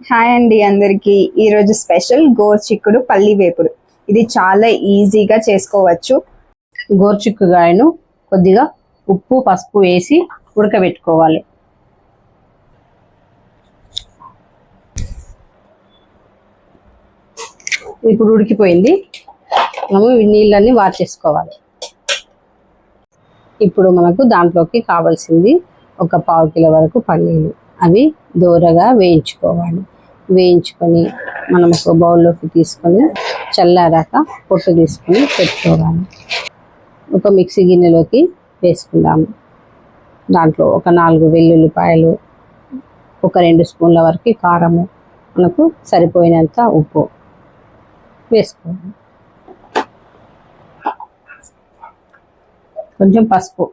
Hi అండి అందరికి. ఈరోజు స్పెషల్ గోర్చిక్కుడు పల్లి వేపుడు. ఇది చాలా ఈజీగా చేసుకోవచ్చు. గోర్చిక్కుగాయను కొద్దిగా ఉప్పు పసుపు వేసి ఉడకబెట్టుకోవాలి. ఇప్పుడు ఉడికిపోయింది. మనము ఈ నీళ్ళన్నీ వార్చేసుకోవాలి. ఇప్పుడు మనకు దాంట్లోకి కావాల్సింది ఒక పావు కిలో వరకు పల్లీలు. అవి దూరగా వేయించుకోవాలి. వేయించుకొని మనం ఒక బౌల్లోకి తీసుకొని చల్లారాక పొట్టు తీసుకొని పెట్టుకోవాలి. ఒక మిక్సీ గిన్నెలోకి వేసుకుందాము దాంట్లో ఒక నాలుగు వెల్లుల్లిపాయలు ఒక రెండు స్పూన్ల వరకు కారము మనకు సరిపోయినంత ఉప్పు వేసుకోవాలి. కొంచెం పసుపు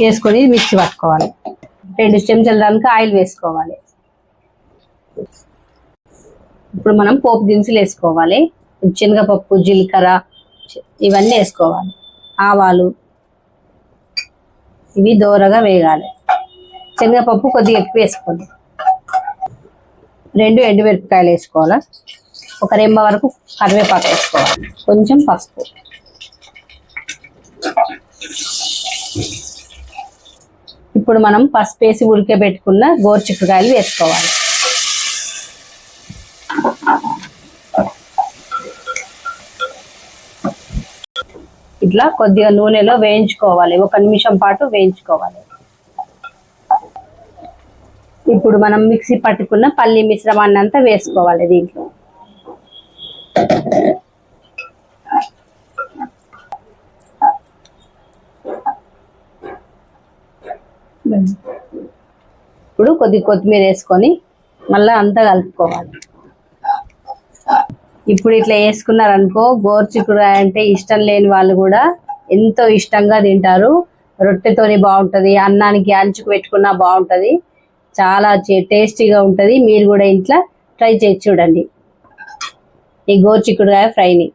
వేసుకొని మిక్సీ పట్టుకోవాలి. రెండు చెంచాల దానికి ఆయిల్ వేసుకోవాలి. ఇప్పుడు మనం పోపు దినుసులు వేసుకోవాలి. శనగపప్పు జీలకర్ర ఇవన్నీ వేసుకోవాలి. ఆవాలు ఇవి దోరగా వేగాలి. శనగపప్పు కొద్దిగా ఎక్కువ వేసుకోండి. రెండు ఎండుమిరపకాయలు వేసుకోవాలి? ఒక రెమ్మ వరకు కరివేపాకు వేసుకోవాలి. కొంచెం పసుపు. ఇప్పుడు మనం పసుపు వేసి ఉడకబెట్టుకున్న గోరుచిక్కుడుకాయలు వేసుకోవాలి. ఇట్లా కొద్దిగా నూనెలో వేయించుకోవాలి. ఒక నిమిషం పాటు వేయించుకోవాలి. ఇప్పుడు మనం మిక్సీ పట్టుకున్న పల్లి మిశ్రమాన్ని అంతా వేసుకోవాలి దీంట్లో. ఇప్పుడు కొద్ది కొత్తిమీర వేసుకొని మళ్ళీ అంతా కలుపుకోవాలి. ఇప్పుడు ఇట్లా వేసుకున్నారనుకో గోర్చిక్కుడుకాయ అంటే ఇష్టం లేని వాళ్ళు కూడా ఎంతో ఇష్టంగా తింటారు. రొట్టెతోని బాగుంటుంది అన్నానికి అంచుకు పెట్టుకున్నా బాగుంటుంది. చాలా టేస్టీగా ఉంటుంది. మీరు కూడా ఇంట్లో ట్రై చేసి చూడండి. ఈ గోర్చిక్కుడుకాయ ఫ్రైని.